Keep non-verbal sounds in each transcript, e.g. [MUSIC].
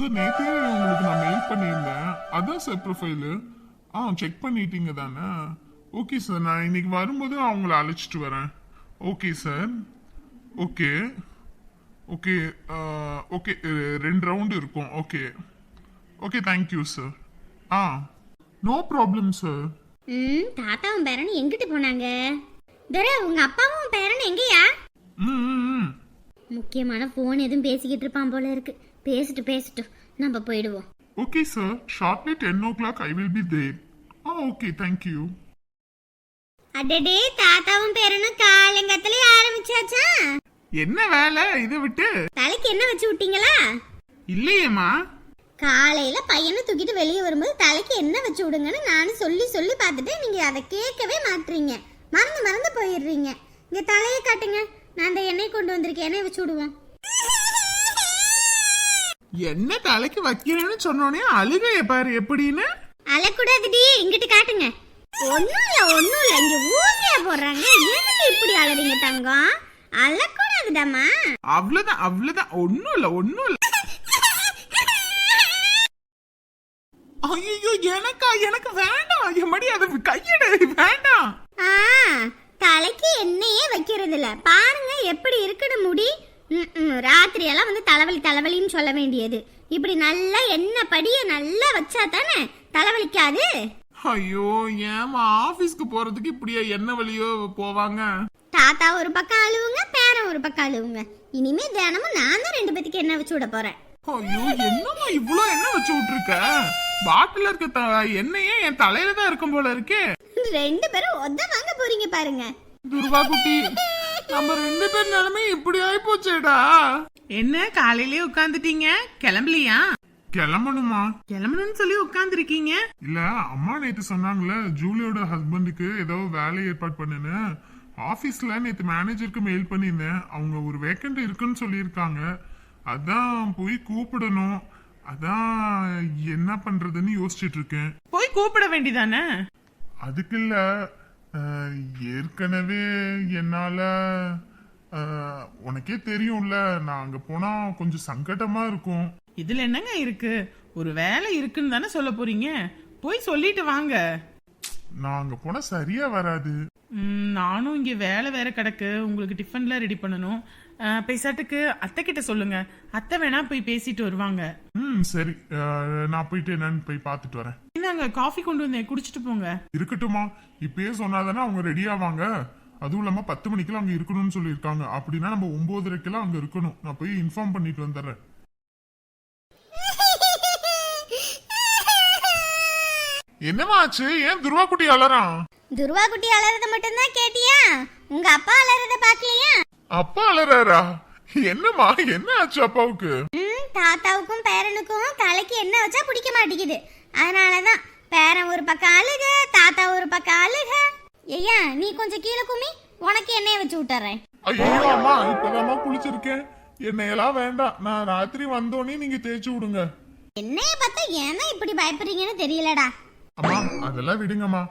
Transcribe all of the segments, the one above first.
Sir நேற்றே உங்களுக்கு நான் மெயில் பண்ணியிருந்தேன். அதான் சார் ப்ரொஃபைலு ஆ செக் பண்ணிட்டீங்க தானே? ஓகே சார் நான் இன்னைக்கு வரும்போது அவங்கள அழைச்சிட்டு வரேன். Okay sir okay okay okay ரெண்டு ரவுண்டு இருக்கும். Okay okay thank you sir ah. No problem sir ம் தாத்தாவும் பேரனும் எங்கிட்டு போனாங்க? துரை உங்க அப்பாவும் பேரனும் எங்கேயா? ம் ம், முக்கியமான ஃபோன் எதுவும் பேசிக்கிட்டு இருப்பான் போல இருக்கு. பேசிட்டு பேசிட்டு நம்ம போயிடுவோம். Okay, sir. Shortly 10 o'clock, I will be there. Oh, okay, thank you. அடடே தாத்தாவும் பேரனும் காலங்கத்திலே ஆரம்பிச்சாச்சா? என்ன வேலை? இதை விட்டு. தலைக்கு என்ன வச்சு விட்டீங்களா? இல்லையேம்மா. காலையில பையனை தூக்கிட்டு வெளியே வரும்போது தலைக்கு என்ன வச்சு விடுங்கன்னு நானும் சொல்லி சொல்லி பார்த்துட்டு நீங்க அதை கேட்கவே மாட்டீங்க மறந்து மறந்து போயிடுறீங்க. இங்க தலையை காட்டுங்க. நான் அந்த எண்ணெய் கொண்டு வந்திருக்கேன். எண்ணெய் வச்சு விடுவோம். என்ன தலைக்கு வைக்கிறேன்னு சொன்னோனே அழுகைய பாரு எப்படின்னு? அழக்கூடாதுடி இங்கிட்டு காட்டுங்க. ஒண்ணும் இல்ல ஒண்ணும் இல்ல. இங்க ஊசியா போடுறாங்க. எதுக்கு இப்படி அழறீங்க தங்கம்? அழக்கூடாதுடாமா அவ்வளவுதான் அவ்வளவுதான். ஒண்ணும் இல்ல ஒண்ணும் இல்ல. ஐயோ எனக்கா எனக்கு வேண்டாம். எம்மடி அது கையெடு. வேண்டாம். ஆ தலைக்கு எண்ணெயே வைக்கிறது இல்ல பாருங்க எப்படி இருக்குன்னு முடி. ராத்திரி எல்லாம் வந்து தலைவலி தலைவலின்னு சொல்ல வேண்டியது. இப்படி நல்லா எண்ணெய் படிய நல்லா வச்சா தானே தலைவலிக்காது? ஐயோ ஏமா ஆபீஸ்க்கு போறதுக்கு இப்படியா என்ன வழியோ போவாங்க? தாத்தா ஒரு பக்கம் அழுவுங்க பேரன் ஒரு பக்கம் அழுவுங்க. இனிமே தினமும் நான் தான் ரெண்டு பேத்துக்கு எண்ணெய் வச்சு விட போறேன். ஐயோ என்னம்மா இவ்ளோ எண்ணெய் வச்சு விட்டுருக்க? பாட்டில இருக்க எண்ணெயே என் தலையில தான் இருக்கும் போல இருக்கே. ரெண்டு பேரும் ஒத்த வாங்க போறீங்க பாருங்க. துர்வா குட்டி நம்ம ரெண்டு பேர் நிலைமை இப்படி ஆயி போச்சேடா. என்ன காலையிலேயே உட்காந்துட்டீங்க கிளம்பலையா? கிளம்பணுமா? கிளம்பணும்னு சொல்லி உட்காந்துருக்கீங்க இல்ல அம்மா நேத்து சொன்னாங்களே ஜூலியோட ஹஸ்பண்டுக்கு ஏதோ வேலை ஏற்பாடு பண்ணுன்னு. ஆபீஸ்ல நேத்து மேனேஜருக்கு மெயில் பண்ணியிருந்தேன். அவங்க ஒரு வேக்கண்ட் இருக்குன்னு சொல்லியிருக்காங்க. அதான் போய் கூப்பிடணும். அதான் என்ன பண்றதுன்னு யோசிச்சுட்டு இருக்கேன். போய் கூப்பிட வேண்டிதானே? அதுக்கு இல்ல ஏற்கனவே என்னால உனக்கே தெரியும்ல நான் அங்க போனா கொஞ்சம் சங்கடமா இருக்கும். இதுல என்னங்க இருக்கு? ஒரு வேலை இருக்குன்னு தானே சொல்ல போறீங்க? போய் சொல்லிட்டு வாங்க. நான் அங்க போனா சரியா வராது. ம், நானும் இங்க வேலை வேற கிடக்கு. உங்களுக்கு டிஃபன்ல ரெடி பண்ணணும். பேசாட்டுக்கு அத்தை கிட்ட சொல்லுங்க. அத்தை வேணா போய் பேசிட்டு வருவாங்க. ம் சரி. நான் போயிட்டு என்னன்னு போய் பார்த்துட்டு வரேன். இந்தாங்க காஃபி கொண்டு வந்தேன் குடிச்சிட்டு போங்க. இருக்கட்டுமா இப்பயே சொன்னாதானே அவங்க ரெடி ஆவாங்க. அதுவும் இல்லாம பத்து மணிக்கெல்லாம் அங்க இருக்கணும்னு சொல்லியிருக்காங்க. அப்படின்னா நம்ம ஒன்பதரைக்கெல்லாம் அங்க இருக்கணும். நான் போய் இன்ஃபார்ம் பண்ணிட்டு வந்துடுறேன். என்னமா ஆச்சு? ஏன் துருவா குட்டி அலறான்? துருவா குட்டி அலறத மட்டும்தான் கேட்டியா? உங்க அப்பா அலறத பாக்கலையா அப்பா அலறாரா என்னம்மா என்ன ஆச்சு அப்பாவுக்கு? ம் தாத்தாவுக்கும் பேரனுக்கும் தலைக்கு என்ன வச்சா பிடிக்க மாட்டேங்குது. அதனாலதான் பேரன் ஒரு பக்கம் அழுக தாத்தா ஒரு பக்கம் அழுக. ஐயா நீ கொஞ்சம் கீழே குமி உனக்கு எண்ணெயை வச்சு விட்டுறேன். ஐயோ அம்மா இப்பதாம்மா குளிச்சிருக்கேன். என்னையெல்லாம் வேண்டாம். நான் ராத்திரி வந்தோடனே நீங்க தேய்ச்சி விடுங்க. எண்ணெயை பார்த்தா ஏன்னா இப்படி பயப்படுறீங்கன்னு தெரியலடா. அம்மா அதெல்லாம் விடுங்கம்மா.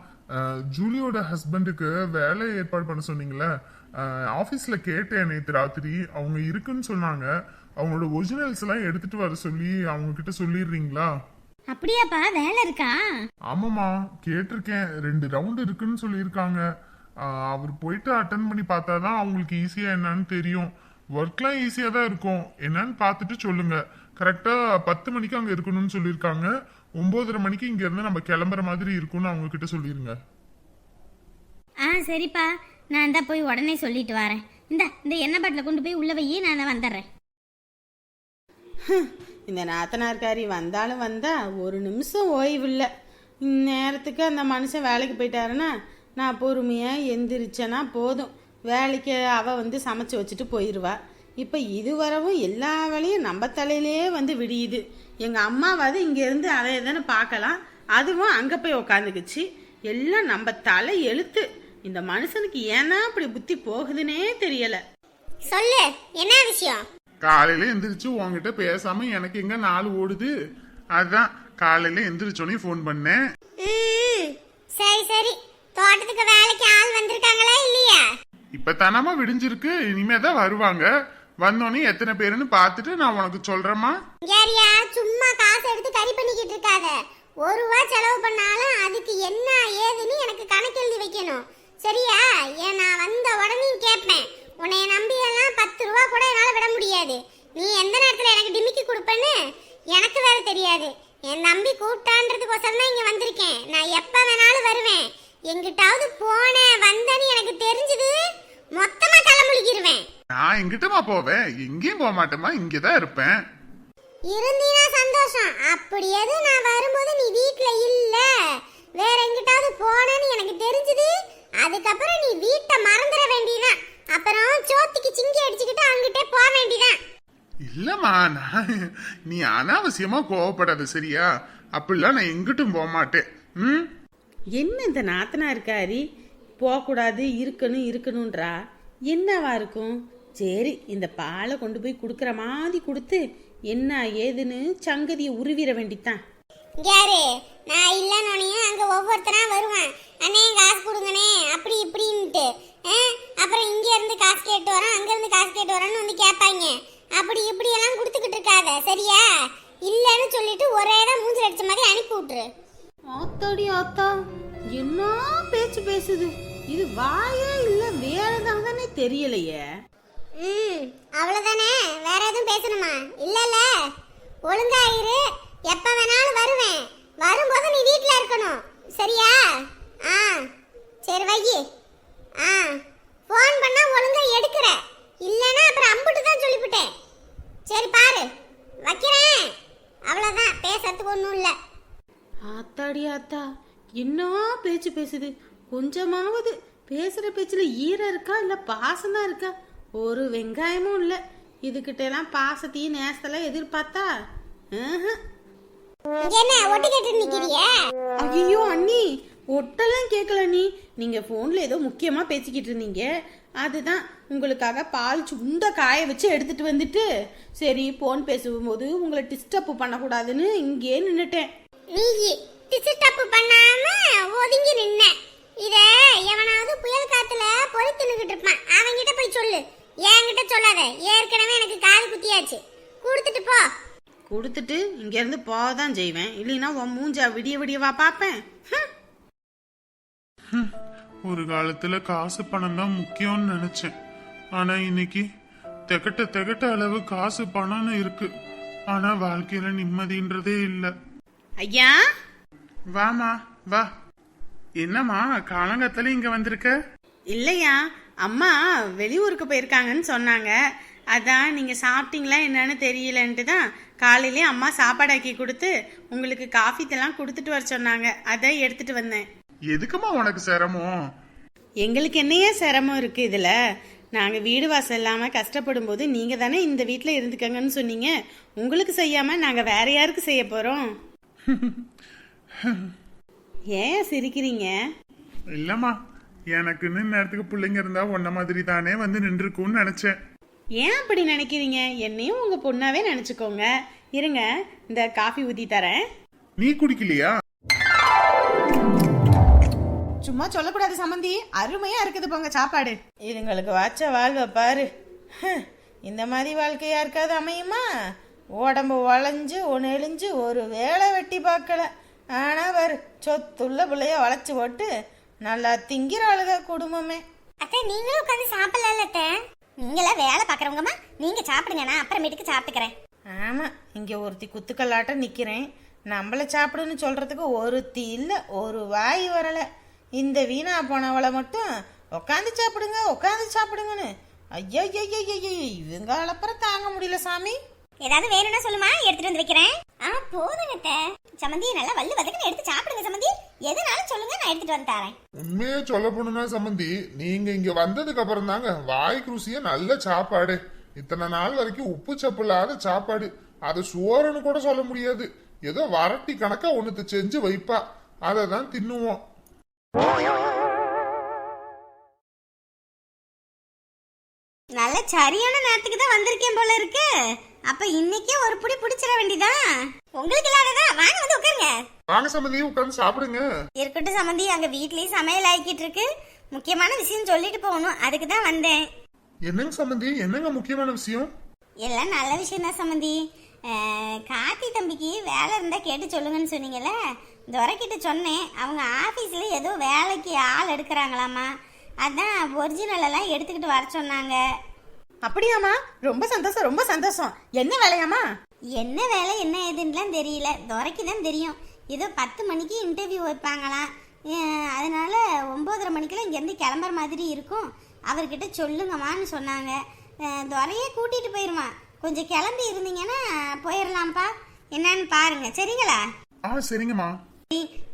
ஜூலியோட ஹஸ்பண்டுக்கு வேலை ஏற்பாடு பண்ண சொன்னீங்களே அஹ், ஆபீஸ்ல கேட்டேன் நேத்து ராத்திரி. அவங்க இருக்குன்னு சொன்னாங்க. அவங்களோட ஒரிஜினல்ஸ் எல்லாம் எடுத்துட்டு வர சொல்லி அவங்க கிட்ட சொல்லிடுறீங்களா? அப்படியாப்பா வேலை இருக்கா? ஆமாம்மா கேட்டிருக்கேன். ரெண்டு ரவுண்ட் இருக்குன்னு சொல்லியிருக்காங்க. அவர் போயிட்டு அட்டன் பண்ணி பார்த்தாதான் அவங்களுக்கு ஈஸியா என்னன்னு தெரியும். ஒர்க்லாம் ஈஸியா தான் இருக்கும். என்னன்னு பார்த்துட்டு சொல்லுங்க. கரெக்டா பத்து மணிக்கு அங்க இருக்கணும்னு சொல்லியிருக்காங்க. ஒன்பதரை மணிக்கு இங்க இருந்து நம்ம கிளம்புற மாதிரி இருக்கும்னு அவங்க கிட்ட சொல்லிருங்க. ஆ சரிப்பா. நான் தான் போய் உடனே சொல்லிட்டு வரேன். இந்த இந்த எண்ணெய் பாட்டில் கொண்டு போய் உள்ள வையே நான் தான் வந்துடுறேன். இந்த நாத்தனார்காரி வந்தாலும் வந்தா ஒரு நிமிஷம் ஓய்வு இல்லை இந்நேரத்துக்கு அந்த மனுஷன் வேலைக்கு போயிட்டாருன்னா நான் பொறுமையாக எந்திரிச்சேன்னா போதும். வேலைக்கு அவ வந்து சமைச்சு வச்சுட்டு போயிடுவா இப்போ இது வரவும் எல்லா வேலையும் நம்ம தலையிலே வந்து விடியுது. எங்கள் அம்மாவாவது இங்கேருந்து அதை எதனா பார்க்கலாம். அதுவும் அங்கே போய் உக்காந்துக்குச்சு. எல்லாம் நம்ம தலை எழுத்து. இந்த மனுஷனுக்கு ஏன்னா இப்படி புத்தி போகுதுன்னே தெரியலை. சொல்லு என்ன விஷயம்? காலையில எந்திரிச்சு உன்கிட்ட பேசாம எனக்கு எங்க நாள் ஓடுது? அதான் காலையில எந்திரிச்சோடனே ஃபோன் பண்ணேன். சரி சரி. தோட்டத்துக்கு வேலைக்கு ஆள் வந்திருக்காங்களா இல்லையா? இப்ப தானமா விடிஞ்சிருக்கு. இனிமே தான் வருவாங்க. வந்தோடனே எத்தனை பேருன்னு பார்த்துட்டு நான் உனக்கு சொல்றேம்மா. யாரியா சும்மா காசு எடுத்து கறி பண்ணிக்கிட்டு இருக்காத. ஒரு ரூபா செலவு பண்ணாலும் அதுக்கு என்ன ஏதுன்னு எனக்கு கணக்கு எழுதி வைக்கணும். சரியா? ஏன் நான் வந்த உடனே கேட்பேன் உன்னைய நம்பி எல்லாம் பத்து ரூபா கூட என்னால விட முடியாது. நீ எந்த நேரத்துல எனக்கு டிமிக்கி கொடுப்பேன்னு? எனக்கு வேற தெரியாது. என் நம்பி கூப்பிட்டான்றதுக்கோசரம் தான் இங்க வந்திருக்கேன். நான் எப்ப வேணாலும் வருவேன். எங்கிட்டாவது போனேன் வந்தேன்னு எனக்கு தெரிஞ்சது மொத்தமா தலைமுழுகிருவேன். நான் எங்கிட்டமா போவேன்? எங்கேயும் போக மாட்டேமா இங்கதான் இருப்பேன். இருந்தீனா சந்தோஷம். அப்படி எதுவும் நான் வரும்போது நீ வீட்ல இல்ல. வேற எங்கிட்டாவது போனேன்னு எனக்கு தெரிஞ்சது அதுக்கப்புறம் நீ வீட்டை மறந்துட வேண்டியதான் அப்புறம் சோத்துக்கு சிங்கி அடிச்சுக்கிட்டு அங்கிட்டே போக வேண்டியதான் இல்லம்மா நான் நீ அனாவசியமா கோவப்படாத சரியா? அப்படிலாம் நான் எங்கிட்டும் போக மாட்டேன் ம்? என்ன இந்த நாத்தனா இருக்காரி போகக்கூடாது இருக்கணும் இருக்கணுன்றா? என்னவா இருக்கும்? சரி இந்த பாலை கொண்டு போய் கொடுக்குற மாதிரி கொடுத்து என்ன ஏதுன்னு சங்கதியை உருவிட வேண்டித்தான். யாரு? நான் இல்லைன்னு அங்க ஒவ்வொருத்தனா வருவான். அண்ணே காசு கொடுங்கண்ணே. அப்படி இப்படின்ட்டு. அப்புறம் இங்க இருந்து காசு கேட்டு வரோம் அங்க இருந்து காசு கேட்டு வரோன்னு வந்து கேட்பாங்க அப்படி இப்படி எல்லாம் கொடுத்துக்கிட்டு இருக்காத சரியா? இல்லைன்னு சொல்லிட்டு ஒரே தான் மூஞ்சில் அடிச்ச மாதிரி அனுப்பி விட்டுரு. ஆத்தாடி ஆத்தா. என்ன பேச்சு பேசுது? இது வாயா இல்ல வேற தானே தெரியலையே. ம் அவ்வளவுதானே. வேற எதுவும் பேசணுமா? இல்லல்ல. ஒழுங்கா இரு. எப்ப வேணாலும் வருவேன். வரும்போது நீ வீட்ல இருக்கணும். சரியா? ஆ சரி வை ஆ ஃபோன் பண்ணா ஒழுங்கா எடுக்கிற. இல்லனா அப்புறம் அம்புட்டு தான் சொல்லிவிட்டேன் சரி பாரு வைக்கிறேன். அவ்வளோதான் பேசுறதுக்கு ஒன்றும் இல்லை. ஆத்தாடி ஆத்தா என்ன பேச்சு பேசுது? கொஞ்சமாவது பேசுகிற பேச்சில் ஈரம் இருக்கா இல்லை பாசம் தான் இருக்கா? ஒரு வெங்காயமும் இல்லை. இதுகிட்ட எல்லாம் பாசத்தையும் நேசத்தெல்லாம் எதிர்பார்த்தா? ஆஹ். என்ன ஒட்டு கேட்டு நிக்கிறிய ஐயோ அண்ணி ஒட்டெல்லாம் கேட்கல நீ நீங்க போன்ல ஏதோ முக்கியமா பேசிக்கிட்டு இருந்தீங்க. அதுதான் உங்களுக்காக பால் சுண்ட காய வச்சு எடுத்துட்டு வந்துட்டு. சரி போன் பேசும்போது உங்களை டிஸ்டர்ப் பண்ணக்கூடாதுன்னு இங்கே நின்னுட்டேன். நீ தப்பு பண்ணாம ஒதுங்கி நின்ன. இத எவனாவது புயல் காத்துல பொறி தின்னுகிட்டு இருப்பான். அவன்கிட்ட போய் சொல்லு. என்கிட்ட சொல்லாத. ஏற்கனவே எனக்கு காது குத்தியாச்சு. கொடுத்துட்டு போ. கொடுத்துட்டு இங்க இருந்து போதான் செய்வேன். இல்லைன்னா உன் மூஞ்சா விடிய விடியவா பாப்பேன் ஹம். ஒரு காலத்துல காசு பணம் தான் முக்கியம்னு நினைச்சேன். ஆனா இன்னைக்கு திகட்ட திகட்ட அளவு காசு பணம்னு இருக்கு. ஆனா வாழ்க்கையில நிம்மதின்றதே இல்ல. ஐயா? வாமா வா. என்னம்மா காலங்கத்துல இங்க வந்திருக்க? இல்லையா? அம்மா வெளியூருக்கு போயிருக்காங்கன்னு சொன்னாங்க. அதான் நீங்க சாப்பிட்டீங்களா என்னன்னு தெரியலன்ட்டு தான் காலையிலே அம்மா சாப்பாடு ஆக்கி கொடுத்து உங்களுக்கு காஃபி தெல்லாம் கொடுத்துட்டு வர சொன்னாங்க. அதை எடுத்துட்டு வந்தேன். எதுக்குமா உனக்கு சிரமம்? எங்களுக்கு என்னையே சிரமம் இருக்கு இதுல? நாங்க வீடு வாசல் இல்லாம கஷ்டப்படும் போது நீங்க தானே இந்த வீட்ல இருந்துக்கங்கன்னு சொன்னீங்க. உங்களுக்கு செய்யாம நாங்க வேற யாருக்கு செய்ய போறோம்? ஏன் சிரிக்கிறீங்க? இல்லம்மா எனக்குன்னு நேரத்துக்கு பிள்ளைங்க இருந்தா உன்ன மாதிரி தானே வந்து நின்றுக்கும்னு நினைச்சேன். ஏன் அப்படி நினைக்கிறீங்க? என்னையும் உங்க பொண்ணாவே நினைச்சுக்கோங்க. இருங்க இந்த காஃபி ஊத்தி தரேன். நீ குடிக்கலையா? சும்மா சொல்லக்கூடாது சம்மந்தி அருமையா இருக்குது போங்க சாப்பாடு. இதுங்களுக்கு வாச்ச வாழ்வை பாரு. இந்த மாதிரி வாழ்க்கை யாருக்காவது அமையுமா? உடம்பு வளைஞ்சு ஒன்று எழிஞ்சு ஒரு வேலை வெட்டி பார்க்கல. ஆனா பாரு சொத்துள்ள பிள்ளைய வளைச்சு போட்டு நல்லா திங்கிற ஆளுக குடும்பமே. அத்தை நீங்களும் உட்காந்து சாப்பிடல அத்தை. நீங்களே வேலை பார்க்குறவங்கம்மா நீங்கள் சாப்பிடுங்க நான் அப்புறமேட்டுக்கு சாப்பிட்டுக்கிறேன். ஆமாம் இங்கே ஒருத்தி குத்துக்கல்லாட்டம் நிற்கிறேன் நம்மளை சாப்பிடுன்னு சொல்கிறதுக்கு ஒருத்தி இல்லை ஒரு வாய் வரலை. இந்த வீணா போனவளை மட்டும் உட்காந்து சாப்பிடுங்க உட்காந்து சாப்பிடுங்கன்னு. ஐயோ ஐயோ இவங்க அளப்புறம் தாங்க முடியல சாமி ஏதாவது வேணும்னா சொல்லுமா எடுத்துட்டு வந்து வைக்கிறேன். ஆ போதுங்க அத்தை. சம்மந்தி நல்லா வல்லு வதக்குன்னு எடுத்து சாப்பிடுங்க சம்மந்தி எதுனாலும் சொல்லுங்க நான் எடுத்துட்டு வந்து தரேன். உண்மையே சொல்ல போனா சம்பந்தி நீங்க இங்க வந்ததுக்கு அப்புறம் தாங்க வாய்க்கு ருசிய நல்ல சாப்பாடு. இத்தனை நாள் வரைக்கும் உப்பு சப்பு இல்லாத சாப்பாடு. அது சோறுன்னு கூட சொல்ல முடியாது. ஏதோ வரட்டி கணக்கா ஒண்ணுத்த செஞ்சு வைப்பா. அதை தான் தின்னுவோம். நல்ல சரியான நேரத்துக்கு தான் வந்திருக்கேன் போல இருக்கு. அப்ப இன்னைக்கே ஒரு புடி பிடிச்சிட வேண்டியதா? உங்களுக்கு இல்லாததா வாங்க வந்து உட்காருங்க. வாங்க சம்பந்தி உட்கார்ந்து சாப்பிடுங்க. இருக்கட்டும் சம்மந்தி அங்க வீட்லயும் சமையல் ஆகிக்கிட்டு இருக்கு. முக்கியமான விஷயம் சொல்லிட்டு போகணும். அதுக்கு தான் வந்தேன். என்னங்க சம்பந்தி என்னங்க முக்கியமான விஷயம்? எல்லாம் நல்ல விஷயம் தான் சம்மந்தி அஹ், கார்த்தி தம்பிக்கு வேலை இருந்தால் கேட்டு சொல்லுங்கன்னு சொன்னீங்கல்ல? துரைக்கிட்ட சொன்னேன். அவங்க ஆஃபீஸில் ஏதோ வேலைக்கு ஆள் எடுக்கிறாங்களாமா. அதான் ஒரிஜினல் எல்லாம் எடுத்துக்கிட்டு வர சொன்னாங்க. அப்படியாம்மா? ரொம்ப சந்தோஷம் ரொம்ப சந்தோஷம். என்ன வேலையாம்மா? என்ன வேலை என்ன ஏதுன்னுலாம் தெரியல. துரைக்கு தான் தெரியும். ஏதோ பத்து மணிக்கு இன்டர்வியூ வைப்பாங்களாம் அதனால ஒம்போதரை மணிக்கெல்லாம் இங்கேருந்து கிளம்புற மாதிரி இருக்கும். அவர்கிட்ட சொல்லுங்கம்மான்னு சொன்னாங்க. துரையே கூட்டிகிட்டு போயிருமா கொஞ்சம் கிளம்பி இருந்தீங்கன்னா போயிடலாம்ப்பா என்னன்னு பாருங்க. சரிங்களா? ஆ சரிங்கம்மா.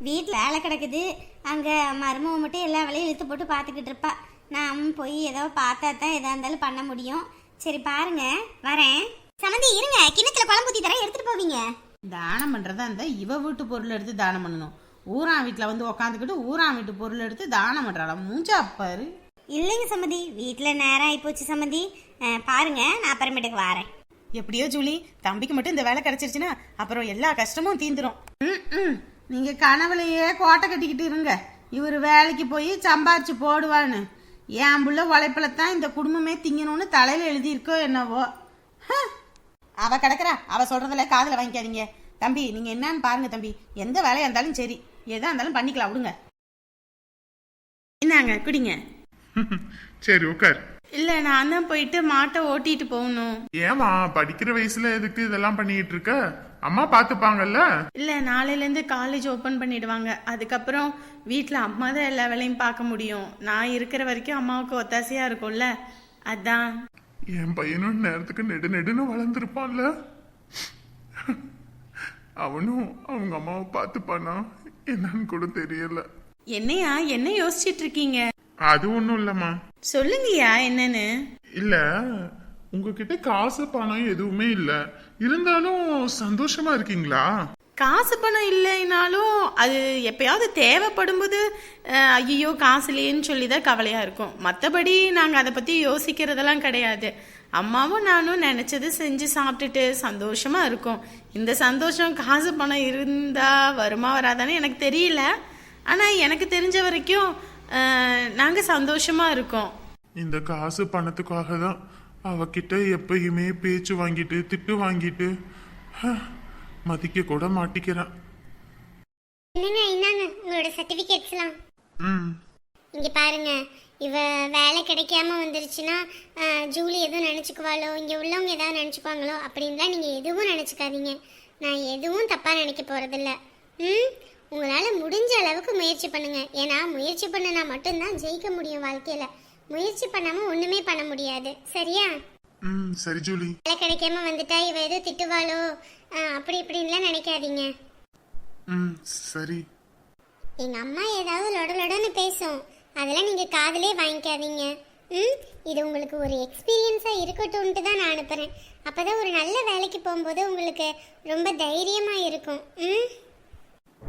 வீட்டில் வேலை கிடக்குது. அங்கே மருமக மட்டும் எல்லா வேலையும் இழுத்து போட்டு பார்த்துக்கிட்டு இருப்பா. நான் போய் ஏதோ பார்த்தா தான் எதா இருந்தாலும் பண்ண முடியும். சரி பாருங்க. வரேன். சமந்தி இருங்க. கிணத்துல குழம்பு ஊற்றி தரேன். எடுத்துட்டு போவீங்க. தானம் பண்றதா இருந்தா இவ வீட்டு பொருள் எடுத்து தானம் பண்ணணும். ஊரான் வீட்டுல வந்து உக்காந்துக்கிட்டு ஊரான் வீட்டு பொருள் எடுத்து தானம் பண்றாளா? மூஞ்சா பாரு. இல்லைங்க சம்மந்தி வீட்டில் நேரம் ஆகிப்போச்சு சம்மந்தி அஹ், பாருங்க. நான் அப்புறமேட்டுக்கு வரேன். எப்படியோ ஜூலி தம்பிக்கு மட்டும் இந்த வேலை கிடைச்சிருச்சுன்னா அப்புறம் எல்லா கஷ்டமும் தீந்துரும். ம்ம். நீங்க கனவுலையே கோட்டை கட்டிக்கிட்டு இருங்க. இவர் வேலைக்கு போய் சம்பாரிச்சு போடுவான்னு என் புள்ள உழைப்பில தான் இந்த குடும்பமே திங்கணும்னு தலையில எழுதியிருக்கோ என்னவோ. அவ கிடக்குறா. அவ சொல்றதுல காதுல வாங்கிக்காதீங்க. தம்பி நீங்க என்னன்னு பாருங்க தம்பி. எந்த வேலையா இருந்தாலும் சரி. எதா இருந்தாலும் பண்ணிக்கலாம். விடுங்க. என்னங்க குடிங்க. [LAUGHS] சரி உட்கார் இல்ல நான் தான் போயிட்டு மாட்டை ஓட்டிட்டு போகணும். ஏமா படிக்கிற வயசுல எதுக்கு இதெல்லாம் பண்ணிட்டு இருக்க? அம்மா பாத்துப்பாங்கல்ல? இல்ல நாளையில இருந்து காலேஜ் ஓபன் பண்ணிடுவாங்க. அதுக்கப்புறம் வீட்ல அம்மா தான் எல்லா வேலையும் பார்க்க முடியும். நான் இருக்கிற வரைக்கும் அம்மாவுக்கு ஒத்தாசையா இருக்கும்ல. அதான். என் பையனும் நேரத்துக்கு நெடு நெடுன்னு வளர்ந்துருப்பான்ல. அவனும் அவங்க அம்மாவை பார்த்துப்பானா என்னன்னு கூட தெரியல. என்னையா? என்ன யோசிச்சிட்டு இருக்கீங்க? அது ஒண்ணும் இல்லம்மா. சொல்லுங்கய்யா என்னன்னு. இல்ல உங்ககிட்ட காசு பணம் எதுவுமே இல்ல. இருந்தாலும் சந்தோஷமா இருக்கீங்களா? காசு பணம் இல்லைனாலும் அது எப்பயாவது தேவைப்படும் போது ஐயோ காசு இல்லையேன்னு சொல்லி தான் கவலையா இருக்கும். மற்றபடி நாங்கள் அதை பற்றி யோசிக்கிறதெல்லாம் கிடையாது. அம்மாவும் நானும் நினச்சது செஞ்சு சாப்பிட்டுட்டு சந்தோஷமா இருக்கோம். இந்த சந்தோஷம் காசு பணம் இருந்தா வருமா வராதான்னு எனக்கு தெரியல. ஆனால் எனக்கு தெரிஞ்ச வரைக்கும் நாங்கள் சந்தோஷமா இருக்கோம். இந்த காசு பணத்துக்காக தான் அவகிட்ட எப்பயுமே பேச்சு வாங்கிட்டு திட்டு வாங்கிட்டு மதிக்க கூட மாட்டிக்கிறேன் என்னங்க இந்தாங்க உங்களோட சர்டிஃபிகேட்ஸ்லாம் ம். இங்கே பாருங்க இவ வேலை கிடைக்காம வந்துருச்சுன்னா ஜூலி எதுவும் நினச்சிக்குவாளோ இங்கே உள்ளவங்க ஏதாவது நினச்சிக்குவாங்களோ அப்படின்லாம் நீங்கள் எதுவும் நினச்சிக்காதீங்க. நான் எதுவும் தப்பாக நினைக்க போகிறதில்ல ம்? உங்களால் முடிஞ்ச அளவுக்கு முயற்சி பண்ணுங்க. ஏன்னா முயற்சி பண்ணினா மட்டும்தான் ஜெயிக்க முடியும் வாழ்க்கையில். முயற்சி பண்ணாமல் ஒன்றுமே பண்ண முடியாது. சரியா? ம் சரி ஜூலி. வேலை கிடைக்காம வந்துட்டா இவ ஏதோ திட்டுவாளோ? அப்படி இப்படின்லாம் நினைக்காதீங்க. ம் சரி. எங்க அம்மா ஏதாவது லொட லொடன்னு பேசும். அதெல்லாம் நீங்க காதுலே வாங்கிக்காதீங்க. ம் இது உங்களுக்கு ஒரு எக்ஸ்பீரியன்ஸா இருக்கட்டும்ட்டு தான் நான் அனுப்புறேன். அப்பதான் ஒரு நல்ல வேலைக்கு போகும்போது உங்களுக்கு ரொம்ப தைரியமா இருக்கும். ம்?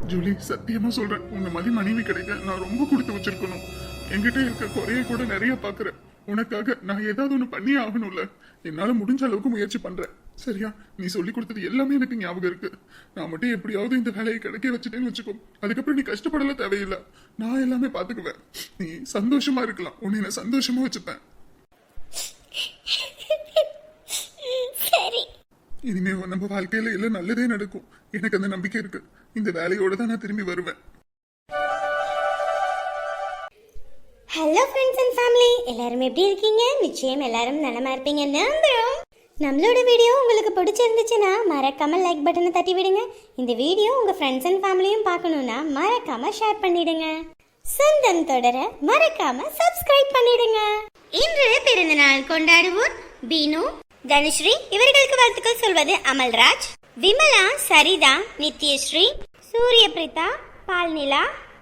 ஜூலி சத்தியமா சொல்றேன். உன்னை மாதிரி மனைவி கிடைக்க நான் ரொம்ப கொடுத்து வச்சிருக்கணும். என்கிட்ட இருக்க குறைய கூட நிறைய பாக்குறேன் உனக்காக நான் ஏதாவது ஒண்ணு பண்ணி ஆகணும்ல. என்னால முடிஞ்ச அளவுக்கு முயற்சி பண்றேன். சரியா? நீ சொல்லி கொடுத்தது எல்லாமே எனக்கு ஞாபகம் இருக்கு. நான் மட்டும் எப்படியாவது இந்த வேலையை கிடைக்க வச்சுட்டேன்னு வச்சுக்கோ. அதுக்கப்புறம் நீ கஷ்டப்படல தேவையில்லை. நான் எல்லாமே பாத்துக்குவேன். நீ சந்தோஷமா இருக்கலாம். உன்னை நான் சந்தோஷமா வச்சுப்பேன். இனிமே நம்ம வாழ்க்கையில எல்லாம் நல்லதே நடக்கும். எனக்கு அந்த நம்பிக்கை இருக்கு. இந்த வேலையோட தான் நான் திரும்பி வருவேன். ஹலோ ஃப்ரெண்ட்ஸ் அண்ட் ஃபேமிலி எல்லாரும் எப்படி இருக்கீங்க? நிச்சயம் எல்லாரும் நலமா இருப்பீங்க. நம்புறோம் நம்மளோட வீடியோ உங்களுக்கு பிடிச்சிருந்துச்சுன்னா மறக்காம லைக் பட்டனை தட்டி விடுங்க. இந்த வீடியோ உங்க ஃப்ரெண்ட்ஸ் அண்ட் ஃபேமிலியும் பார்க்கணும்னா மறக்காம ஷேர் பண்ணிடுங்க. சொந்தம் தொடர மறக்காம சப்ஸ்கிரைப் பண்ணிடுங்க. இன்று பிறந்தநாள் கொண்டாடுவோர் பீனு தனுஸ்ரீ. இவர்களுக்கு வாழ்த்துக்கள் சொல்வது அமல்ராஜ் விமலா சரிதா நித்யஸ்ரீ சூரிய பிரிதா பால்நிலா